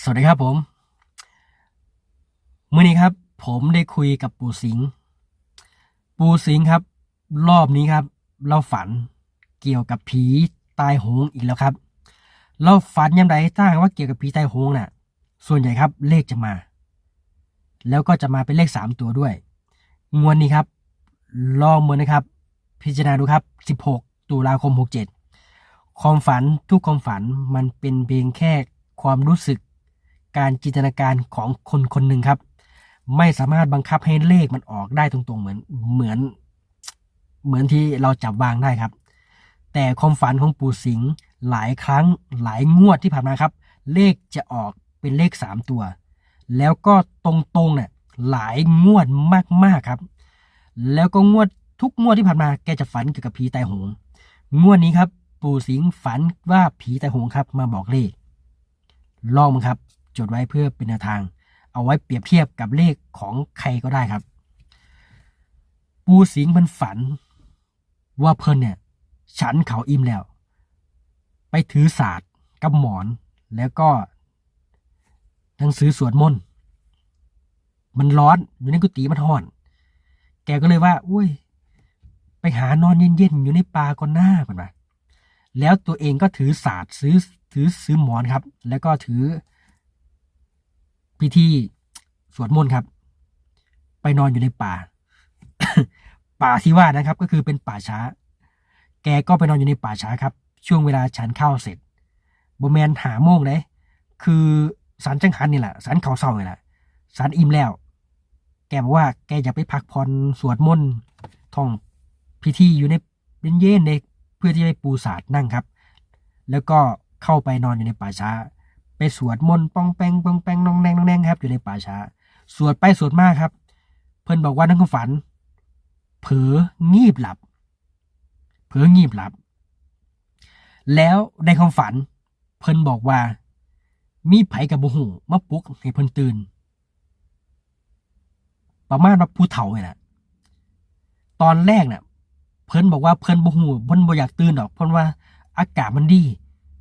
สวัสดีครับผมเมื่อนี้ครับ ผมได้คุยกับปู่สิงห์ปู่สิงห์ครับ รอบนี้ครับ เราฝันเกี่ยวกับผีตายโหงอีกแล้วครับ เราฝันยังไงถ้าหากว่าเกี่ยวกับผีตายโหงน่ะ ส่วนใหญ่ครับ เลขจะมา แล้วก็จะมาเป็นเลขสามตัวด้วย งวดนี้ครับ ลองมือนะครับ พิจารณาดูครับ 16 ตุลาคม 67 ความฝันทุกความฝันมันเป็นเพียงแค่ความรู้สึก การจินตนาการของคนคนหนึ่งครับ ไม่สามารถบังคับให้เลขมันออกได้ตรงๆ เหมือนเหมือน เหมือนที่เราจับวางได้ครับ แต่ความฝันของปู่สิงห์หลายครั้งหลายงวดที่ผ่านมาครับ เลขจะออกเป็นเลขสามตัว แล้วก็ตรงๆเนี่ยหลายงวดมากๆครับ แล้วก็งวดทุกงวดที่ผ่านมาแกจะฝันเกี่ยวกับผีตายโหง งวดนี้ครับ ปู่สิงห์ฝันว่าผีตายโหงครับ มาบอกเลข ลองมั้งครับ จดไว้เพื่อเป็นแนวทาง เอาไว้เปรียบเทียบกับเลขของใครก็ได้ครับ ปูสิงห์มันฝัน ว่าเพิ่นเนี่ย ฉันเขาอิ่มแล้ว ไปถือศาสตร์กับหมอนแล้วก็หนังสือสวดมนต์มันร้อนอยู่ในกุฏิมันห้อน แกก็เลยว่าอุ้ย ไปหานอนเย็นๆอยู่ในป่าก่อนหน้าเพิ่นว่าแล้วตัวเองก็ถือศาสตร์ซื้อถือซื้อหมอนครับ แล้วก็ถือ พิธีสวดมนต์ครับ ไปนอนอยู่ในป่า ป่าที่ว่านะครับ ก็คือเป็นป่าช้า แกก็ไปนอนอยู่ในป่าช้าครับ ช่วงเวลาฉันข้าวเสร็จบแมนหาโมงเลยคือสันจังหันนี่แหละสันเขาเศร้านี่แหละสันอิ่มแล้ว แกบอกว่าแกอยากไปพักผ่อนสวดมนต์ท่องพิธีอยู่ในเย็นๆในเพื่อที่จะไปปูศาสตร์นั่งครับ แล้วก็เข้าไปนอนอยู่ในป่าช้า ไปสวดมนต์ปองแปงปองแปงนองแนงนองแนงครับ อยู่ในป่าช้า สวดไปสวดมาครับ เพิ่นบอกว่านั่งฝัน เผลองีบหลับ เผลองีบหลับ แล้วในความฝัน เพิ่นบอกว่า มีไผกับบุหูมาปลุกให้เพิ่นตื่น ประมาณว่าผู้เฒ่าเนี่ยแหละตอนแรกเนี่ยเพิ่นบอกว่าเพิ่นบุหูเพิ่นบ่อยากตื่นหรอก เพราะว่าอากาศมันดี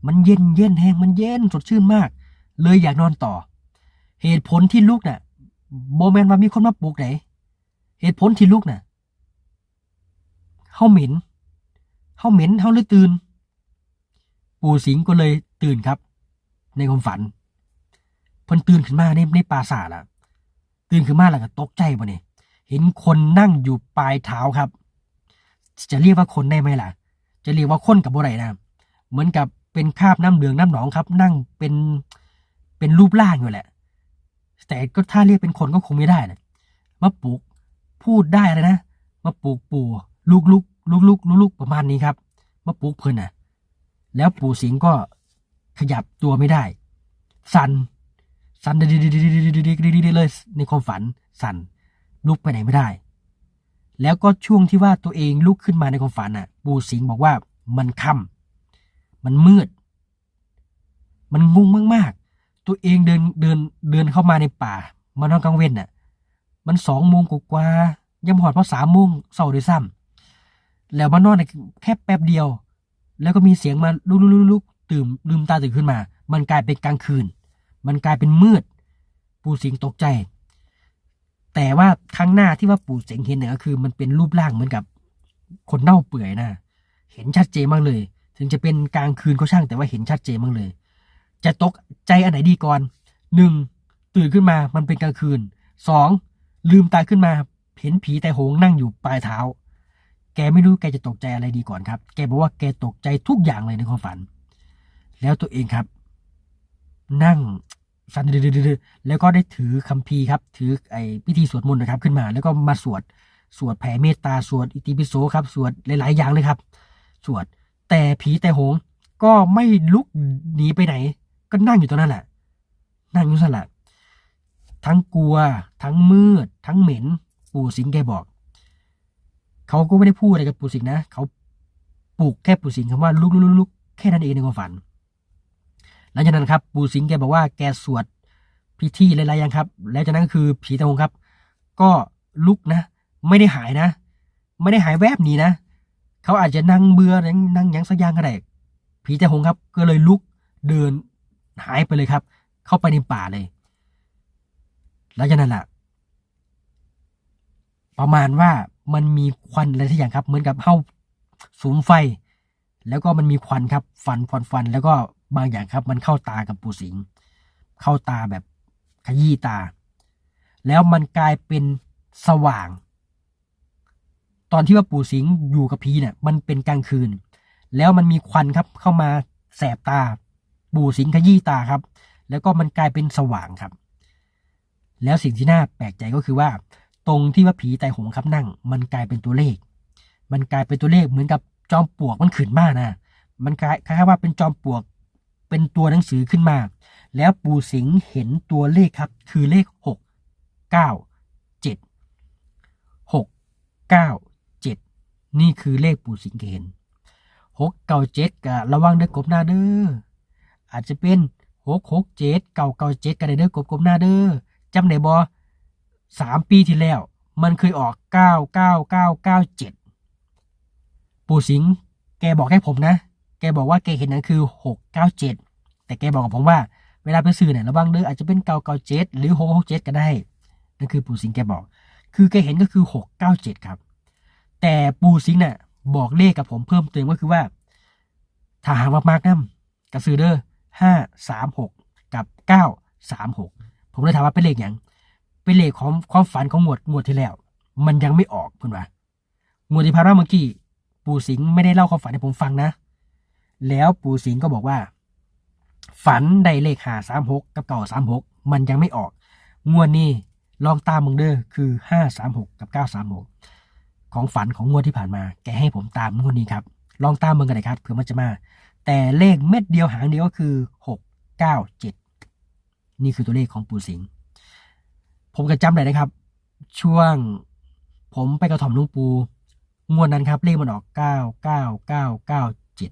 มันเย็นเย็นแห้งมันเย็นสดชื่นมาก เลยอยากนอนต่อ เหตุผลที่ลุกน่ะโบแมนว่ามีคนมาปลุกไหนเหตุผลที่ลุกน่ะเฮาเหม็นเฮาเหม็นเฮาเลยตื่น ปู่สิงก็เลยตื่นครับ ในความฝันเพิ่นตื่นขึ้นมาในในปราสาทอะตื่นขึ้นมาแล้วก็ตกใจบ่เนี่ยเห็นคนนั่งอยู่ปลายเท้าครับ จะเรียกว่าคนได้ไหมล่ะ จะเรียกว่าคนกับบ่ไรนะ เหมือนกับ เป็นคราบน้ำเหลืองน้ำหนองครับ นั่งเป็นเป็นรูปร่างอยู่แหละ แต่ก็ถ้าเรียกเป็นคนก็คงไม่ได้นะมาปลูกพูดได้เลยนะมาปลูกปู่ลูกลูกลูกลูกลูกลูกประมาณนี้ครับมาปลูกเพิ่นน่ะแล้วปู่สิงก็ขยับตัวไม่ได้ สั่นสั่นดิดิดิดิดิดิดิดิเลยในความฝันสั่นลุกไปไหนไม่ได้ แล้วก็ช่วงที่ว่าตัวเองลุกขึ้นมาในความฝันน่ะ ปู่สิงห์บอกว่ามันค่ำ มันมืด มันงงมากๆ ตัวเองเดินเดินเดินเข้ามาในป่า มานอนกลางเว้นน่ะ มันสองโมงกว่าๆยังหอดเพราะสามโมงเสาร์ด้วยซ้ำแล้วมานอนแค่แป๊บเดียว แล้วก็มีเสียงมาลุกลุกลุกตื่นลืมตาตื่นขึ้นมา มันกลายเป็นกลางคืน มันกลายเป็นมืด ปู่สิงตกใจ แต่ว่าครั้งหน้าที่ว่าปู่สิงเห็นเนี่ยก็คือ มันเป็นรูปร่างเหมือนกับ คนเน่าเปื่อยนะ เห็นชัดเจนมากเลย ถึงจะเป็นกลางคืนก็ช่างแต่ว่าเห็นชัดเจนมากเลย จะตกใจอันไหนดีก่อนหนึ่งตื่นขึ้นมามันเป็นกลางคืนสองลืมตาขึ้นมา เห็นผีแต่โหงนั่งอยู่ปลายเท้า แกไม่รู้แกจะตกใจอะไรดีก่อนครับ แกบอกว่าแกตกใจทุกอย่างเลยในความฝัน แล้วตัวเองครับ นั่งสั่นดือๆแล้วก็ได้ถือคัมภีร์ครับ ถือไอ้พิธีสวดมนต์นะครับ ขึ้นมา แล้วก็มาสวด สวดแผ่เมตตา สวดอิติปิโสครับ สวดหลาย ๆ อย่างเลยครับ สวด แต่ผีแต่โหงก็ไม่ลุกหนีไปไหน ก็นั่งอยู่ตรงนั้นแหละ นั่งอยู่นั่นแหละทั้งกลัว ทั้งมืด ทั้งเหม็น ปู่สิงห์แกบอก เขาก็ไม่ได้พูดอะไรกับปู่สิงห์นะ เขาปลูกแค่ปู่สิงห์คำว่าลุกลุกลุกแค่นั้นเองในความฝัน หลังจากนั้นครับปู่สิงห์แกบอกว่าแกสวดพิธีหลายๆอย่างครับ แล้วจากนั้นก็คือผีตะหงครับ ก็ลุกนะ ไม่ได้หายนะ ไม่ได้หายแวบหนีนะ เขาอาจจะนั่งเบื่อนั่งนั่งยังสักอย่างก็ได้ผีแต่หงครับ ก็เลยลุกเดินหายไปเลยครับ เข้าไปในป่าเลย แล้วจากนั้นแหละประมาณว่ามันมีควันอะไรทุกอย่างครับ เหมือนกับเฮาสูมไฟ แล้วก็มันมีควันครับ ฟันฟันฟัน แล้วก็บางอย่างครับ มันเข้าตากับปู่สิง เข้าตาแบบขยี้ตา แล้วมันกลายเป็นสว่าง ตอนที่ว่าปู่สิงห์อยู่กับผีเนี่ยมันเป็นกลางคืน แล้วมันมีควันครับเข้ามาแสบตา ปู่สิงห์ขยี้ตาครับ แล้วก็มันกลายเป็นสว่างครับ แล้วสิ่งที่น่าแปลกใจก็คือว่า ตรงที่ว่าผีไตหงครับนั่ง มันกลายเป็นตัวเลข มันกลายเป็นตัวเลขเหมือนกับจอมปลวกมันขึ้นมากนะมันคล้ายๆว่าเป็นจอมปลวกเป็นตัวหนังสือขึ้นมา แล้วปู่สิงห์เห็นตัวเลขครับ คือเลขหกเก้าเจ็ดหกเก้า นี่คือเลขปู่สิงเห็นหกเก้าเจ็ดกะระวังเด้อกบหน้าเด้ออาจจะเป็นหกหกเจ็ดเก้าเก้าเจ็ดกันเด้อกบกบหน้าเด้อจำได้บ่สามปีที่แล้ว มันเคยออกเก้าเก้าเก้าเก้าเจ็ดปู่สิงแกบอกให้ผมนะ แกบอกว่าแกเห็นนั้นคือหกเก้าเจ็ดแต่แกบอกกับผมว่าเวลาไปซื้อเนี่ยระวังเด้ออาจจะเป็นเก้าเก้าเจ็ดหรือหกหกเจ็ดก็ได้นั่นคือปู่สิงแกบอก คือแกเห็นก็คือหกเก้าเจ็ดครับ แต่ปู่สิงเนี่ยบอกเลขกับผมเพิ่มเติมก็คือว่าถ้าหากว่ามากน้ำกระซื้อเด้อห้าสามหกกับเก้าสามหกผมเลยถามว่าเป็นเลขอย่างเป็นเลขของความฝันของหมวดหมวดที่แล้ว มันยังไม่ออกเพื่อนว่างวดที่ผ่านมาเมื่อกี้ปู่สิงห์ไม่ได้เล่าความฝันให้ผมฟังนะ แล้วปู่สิงห์ก็บอกว่า ฝันได้เลขหาสามหกกับเก่าสามหกมันยังไม่ออก งวดนี้ลองตามมึงเด้อคือห้าสามหกกับเก้าสามหก ของฝันของงวดที่ผ่านมา แกให้ผมตามงวดนี้ครับ ลองตามมึงกันเลยครับเผื่อมันจะมา แต่เลขเม็ดเดียวหางเดียวก็คือหกเก้าเจ็ดนี่คือตัวเลขของปู่สิงห์ผมก็จำได้นะครับ ช่วงผมไปกระถ่อมลุงปูงวดนั้นครับ เลขมันออกเก้าเก้าเก้าเก้าเจ็ด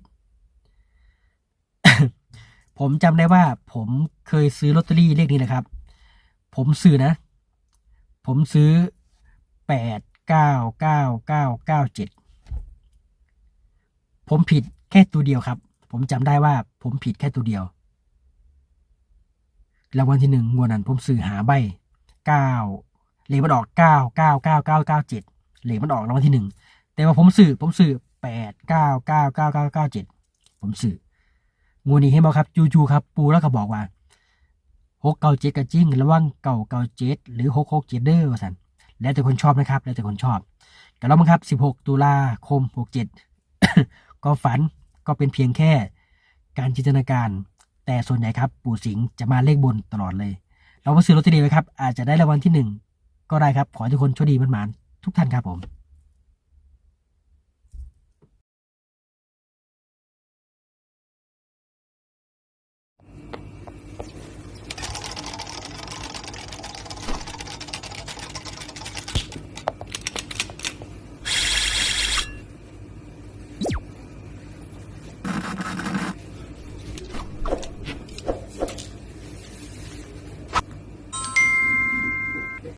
ผมจำได้ว่า ผมเคยซื้อลอตเตอรี่เลขนี้นะครับ ผมซื้อนะ ผมซื้อแปด เก้าเก้าเก้าเก้าเจ็ดผมผิดแค่ตัวเดียวครับ ผมจำได้ว่าผมผิดแค่ตัวเดียวรางวัลที่หนึ่งงวดนั้นผมซื้อหาใบเก้าเลขมันออกเก้าเก้าเก้าเก้าเก้าเจ็ดเลขมันออกรางวัลที่หนึ่งแต่ว่าผมสื่อผมสื่อแปดเก้าเก้าเก้าเก้าเก้าเจ็ดผมสื่องวดนี้ให้บอกครับ จูๆครับ ปูแล้วก็บอกว่าหกเก้าเจ็ดกระจิ้งระวังเก่าเก้าเจ็ดหรือหกหกเจ็ดเด้อว่าสัน แล้วแต่คนชอบนะครับ แล้วแต่คนชอบก็แล้วมั้งครับสิบหกตุลาคมหกเจ็ดก็ฝันก็เป็นเพียงแค่การจินตนาการ แต่ส่วนใหญ่ครับ ปู่สิงห์จะมาเลขบนตลอดเลย เรามาซื้อลอตเตอรี่ไว้ครับ อาจจะได้รางวัลที่หนึ่งก็ได้ครับ ขอให้ทุกคนโชคดีมันหมานทุกท่านครับผม